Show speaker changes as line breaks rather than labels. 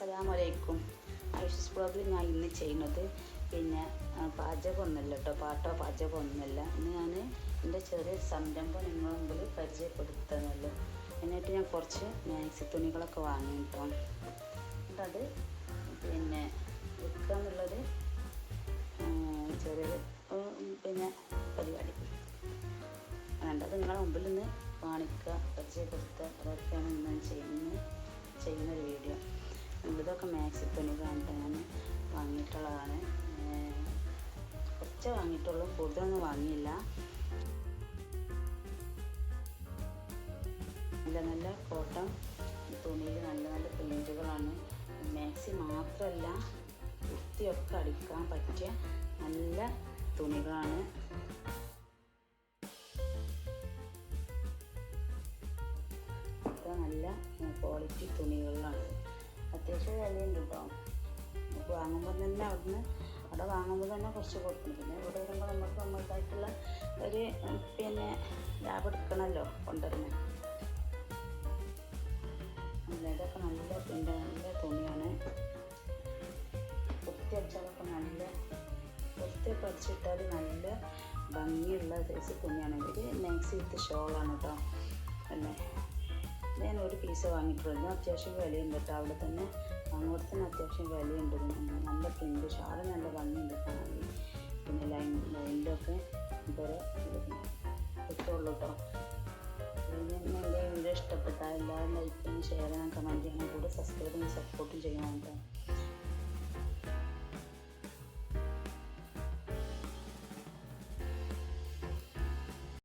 അസ്സലാമലൈക്കും. ഐഷസ് ബ്ലോഗിൽ ഞാൻ ഇന്ന് ചെയ്യുന്നത് പിന്നെ പാചകമൊന്നുമില്ല കേട്ടോ. പാട്ടോ പാചകമൊന്നുമല്ല. ഇന്ന് ഞാൻ എന്റെ ചെറിയ സംരംഭം നിങ്ങളുടെ മുമ്പിൽ പരിചയപ്പെടുത്തുന്നുള്ളൂ എന്നിട്ട് ഞാൻ കുറച്ച് മാക്സി തുണികളൊക്കെ വാങ്ങി കേട്ടോ എന്നിട്ടത് പിന്നെ വിൽക്കുക എന്നുള്ളത് ചെറിയൊരു പിന്നെ പരിപാടി. വേണ്ട അത് മുമ്പിൽ നിന്ന് കാണിക്കുക പരിചയപ്പെടുത്തുക. അതൊക്കെയാണ് ഇന്ന് ഞാൻ കുറച്ച് വാങ്ങിയിട്ടുള്ളൂ. കൂടുതലൊന്നും വാങ്ങിയില്ല. നല്ല നല്ല കോട്ടൺ തുണിയിൽ നല്ല നല്ല പ്രിന്റുകളാണ് മാക്സി മാത്രമല്ല കുർത്തിയൊക്കെ അടിക്കാൻ പറ്റിയ നല്ല തുണികളാണ്. നല്ല ക്വാളിറ്റി തുണികളിലാണ് അത്യാവശ്യം വിലയുണ്ട് കേട്ടോ നമുക്ക് വാങ്ങുമ്പോൾ തന്നെ അവിടുന്ന് അവിടെ വാങ്ങുമ്പോൾ തന്നെ കുറച്ച് കൊടുക്കണം. പിന്നെ ഇവിടെ വരുമ്പോൾ നമുക്ക് നമ്മൾക്കായിട്ടുള്ള ഒരു പിന്നെ ലാഭം എടുക്കണമല്ലോ കൊണ്ടുവരുന്നത് ഇതൊക്കെ നല്ല പിന്നെ നല്ല തുണിയാണ്. കുത്തി അടിച്ചാലൊക്കെ നല്ല കുത്തി പഠിച്ചിട്ടാൽ നല്ല ഭംഗിയുള്ള സൈസ് തുണിയാണ്. ഇത് മാക്സി വിത്ത് ഷോളാണ് കേട്ടോ അല്ലേ ഞാൻ ഒരു പീസ് വാങ്ങിയിട്ടുള്ളൂ. അത്യാവശ്യം വിലയുണ്ട് കേട്ടോ അവിടെ തന്നെ അങ്ങോട്ട് തന്നെ അത്യാവശ്യം വിലയുണ്ട്. ഇതിന് പ്രിന്റ് ഷാൾ നല്ല ഭംഗിയുണ്ട് കാണാൻ. പിന്നെ ലൈൻ ലൈനിലൊക്കെ ഇതുവരെ കിട്ടുള്ളൂ കേട്ടോ വീഡിയോ ഇഷ്ടപ്പെട്ടാൽ എല്ലാവരും ലൈക്കും ഷെയർ ചെയ്യാൻ കമന്റ് ചെയ്യാനും കൂടെ സബ്സ്ക്രൈബ് ചെയ്യാൻ സപ്പോർട്ടും ചെയ്യണം കേട്ടോ